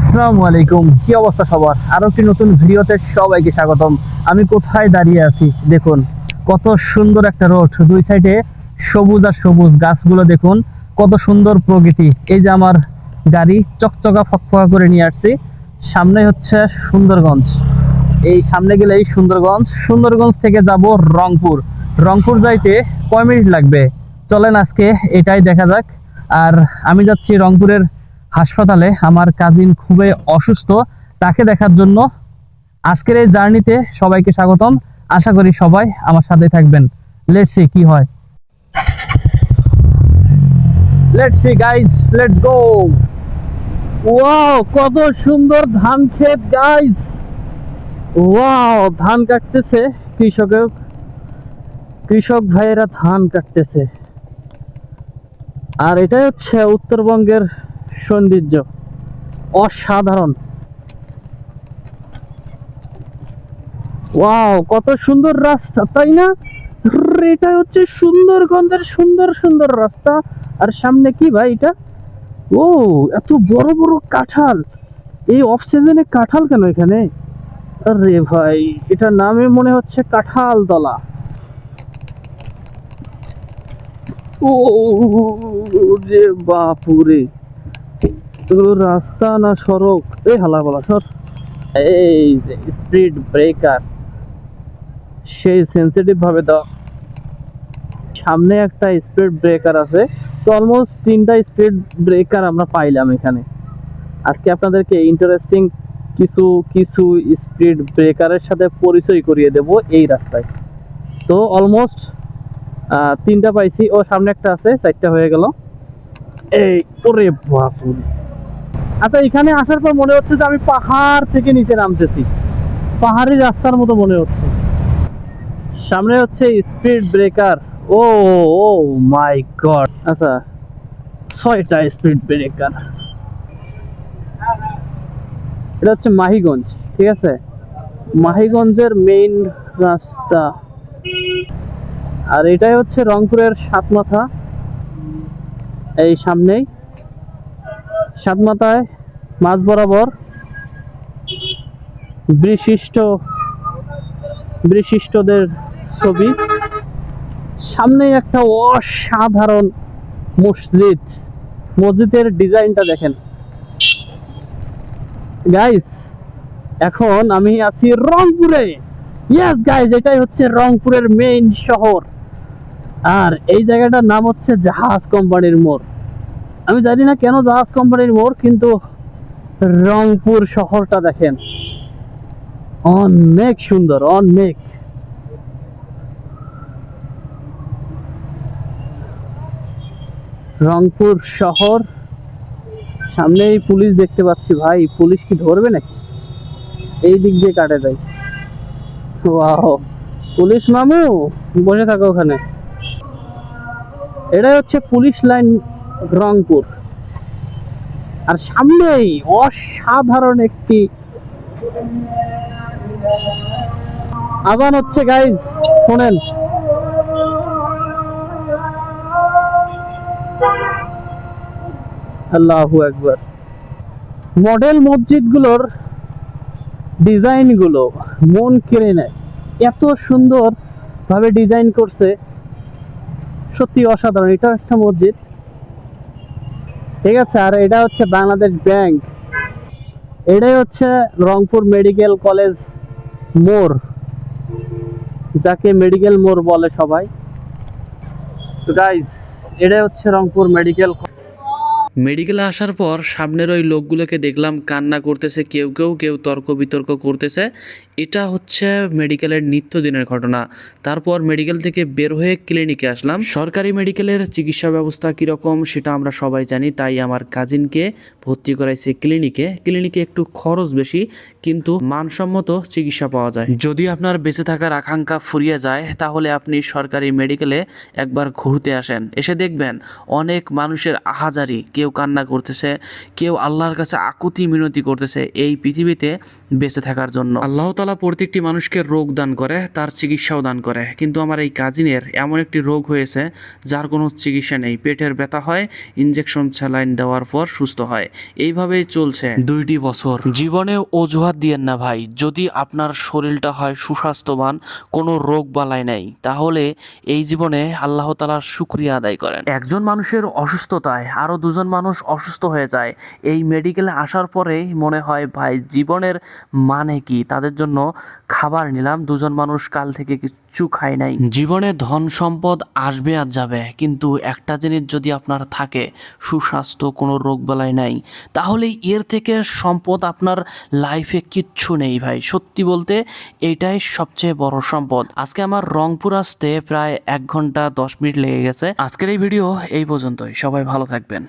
আসসালামু আলাইকুম। কি অবস্থা সবার? আরও একটি নতুন ভিডিওতে সবাইকে স্বাগতম। আমি কোথায় দাঁড়িয়ে আছি? দেখুন, কত সুন্দর একটা রোড। দুই সাইডে সবুজ আর সবুজ গাছগুলো দেখুন, কত সুন্দর প্রকৃতি। এই যে আমার গাড়ি চকচকা ফকফকা করে নিয়ে আসছি। সামনে হচ্ছে সুন্দরগঞ্জ। এই সামনে গেলেই সুন্দরগঞ্জ। সুন্দরগঞ্জ থেকে যাব রংপুর। রংপুর যাইতে কয় মিনিট লাগবে? চলেন আজকে এটাই দেখা যাক। আর আমি যাচ্ছি রংপুরের হাসপাতালে আমার কাজিন খুবই অসুস্থ, তাকে দেখার জন্য আজকের এই জার্নিতে সবাইকে স্বাগতম। আশা করি সবাই আমার সাথে থাকবেন। লেটস সি কি হয়। Let's see guys let's go wow কত সুন্দর ধান ক্ষেত গাইস ওয়াও ধান কাটতেছে কৃষকের। কৃষক ভাইয়েরা ধান কাটতেছে। আর এটাই হচ্ছে উত্তরবঙ্গের সৌন্দর্য। অসাধারণ। ওয়াও, কত সুন্দর রাস্তা, তাই না? এটা হচ্ছে সুন্দরগঞ্জের সুন্দর সুন্দর রাস্তা। আর সামনে কি ভাই এটা? ও, এত বড় বড় কাঁঠাল। এই অফ সিজনে কাঁঠাল কেন এখানে? আরে ভাই এটা নামে মনে হচ্ছে কাঁঠাল তলা ও, রে বাপুরে। এগুলো রাস্তা না সড়ক? এই হালা বলা সর। এই যে স্পিড ব্রেকার সেই সেন্সিটিভ ভাবে দাও। সামনে একটা স্পিড ব্রেকার আছে। তো অলমোস্ট তিনটা স্পিড ব্রেকার আমরা পাইলাম এখানে। আজকে আপনাদেরকে ইন্টারেস্টিং কিছু কিছু স্পিড ব্রেকারের সাথে পরিচয় করিয়ে দেব এই রাস্তায়। তো অলমোস্ট তিনটা পাইছি। ও সামনে একটা আছে চারটা হয়ে গেল। এই ওরে বাপুরে। আচ্ছা এখানে আসার পর মনে হচ্ছে যে আমি পাহাড় থেকে নিচে নামতেছি। পাহাড়ি রাস্তার মতো মনে হচ্ছে। সামনে হচ্ছে speed breaker. Oh oh my god. আচ্ছা ছয়টা স্পিড ব্রেকার। এটা হচ্ছে মাহিগঞ্জ, ঠিক আছে? মাহিগঞ্জের মেইন রাস্তা। আর এটাই হচ্ছে রংপুরের সাতমাথা। এই সামনেই। সাতমাথায় মাঝ বরাবর বিশিষ্ট, বিশিষ্টদের ছবি। সামনে একটা অসাধারণ মসজিদ। মসজিদের ডিজাইনটা দেখেন। গাইস এখন আমি আছি রংপুরে। ইয়েস গাইস এটাই হচ্ছে রংপুরের মেইন শহর। আর এই জায়গাটার নাম হচ্ছে জাহাজ কোম্পানির মোড়। আমি জানি না কেন জাহাজ কোম্পানির মোড়, কিন্তু রংপুর শহরটা দেখেন। অনেক সুন্দর, অনেক। রংপুর শহর। সামনেই পুলিশ দেখতে পাচ্ছি ভাই। পুলিশ কি ধরবে নাকি? এই দিক দিয়ে কাটে ওয়াও। পুলিশ মামু, বসে থাকো ওখানে। এটাই হচ্ছে পুলিশ লাইন রংপুর। আর সামনেই অসাধারণ একটি আজান হচ্ছে গাইজ শোনেন। আল্লাহু একবার মডেল মসজিদগুলোর ডিজাইনগুলো মন কেড়ে নেয়। এত সুন্দর ভাবে ডিজাইন করছে। সত্যি অসাধারণ। এটা একটা মসজিদ। ঠিক আছে, আর এটা হচ্ছে বাংলাদেশ ব্যাংক। এটাই হচ্ছে রংপুর মেডিকেল কলেজ মোড়, যাকে মেডিকেল মোড় বলে সবাই। গাইস এটাই হচ্ছে রংপুর মেডিকেল মেডিকেলে আসার পর সামনের ওই লোকগুলোকে দেখলাম কান্না করতেছে, কেউ কেউ কেউ তর্ক বিতর্ক করতেছে। এটা হচ্ছে মেডিকেলের নিত্যদিনের ঘটনা। তারপর মেডিকেল থেকে বের হয়ে ক্লিনিকে আসলাম। সরকারি মেডিকেলের চিকিৎসা ব্যবস্থা কীরকম সেটা আমরা সবাই জানি, তাই আমার কাজিনকে ভর্তি করাইছে ক্লিনিকে। ক্লিনিকে একটু খরচ বেশি, কিন্তু মানসম্মত চিকিৎসা পাওয়া যায়। যদি আপনার বেঁচে থাকার আকাঙ্ক্ষা ফুরিয়ে যায়, তাহলে আপনি সরকারি মেডিকেলে একবার ঘুরতে আসেন। এসে দেখবেন অনেক মানুষের আহাজারি, কেউ কান্না করতেছে, কেউ আল্লাহর কাছে আকুতি মিনতি করতেছে এই পৃথিবীতে বেঁচে থাকার জন্য। আল্লাহ তাআলা তালা প্রত্যেকটি মানুষকে রোগ দান করে তার চিকিৎসাও দান করে। কিন্তু আমার এই কাজিনের এমন একটি রোগ হয়েছে যার কোনো চিকিৎসা নেই। পেটের ব্যথা হয় ইনজেকশন স্যালাইন দেওয়ার পর সুস্থ হয়। এইভাবেই চলছে। দুইটি বছর। জীবনে অজুহাত দিয়েন না ভাই। যদি আপনার শরীরটা হয় সুস্বাস্থ্যবান কোনো রোগ বালাই নেই তাহলে এই জীবনে আল্লাহ তালার শুক্রিয়া আদায় করেন। একজন মানুষের অসুস্থতায় আরও দুজন মানুষ অসুস্থ হয়ে যায়। এই মেডিকেলে আসার পরেই মনে হয় ভাই জীবনের মানে কি? তাদের জন্য খাবার নিলাম। দুজন মানুষ কাল থেকে কিচ্ছু খায় নাই। জীবনে ধন সম্পদ আসবে আর যাবে, কিন্তু একটা জিনিস যদি আপনার থাকে, সুস্বাস্থ্য, কোনো রোগবালাই নাই, তাহলে এর থেকে সম্পদ আপনার লাইফে কিচ্ছু নেই ভাই। সত্যি বলতে, এটাই সবচেয়ে বড় সম্পদ। আজকে আমার রংপুর আসতে প্রায় এক ঘণ্টা দশ মিনিট লেগে গেছে। আজকের এই ভিডিও এই পর্যন্তই। সবাই ভালো থাকবেন।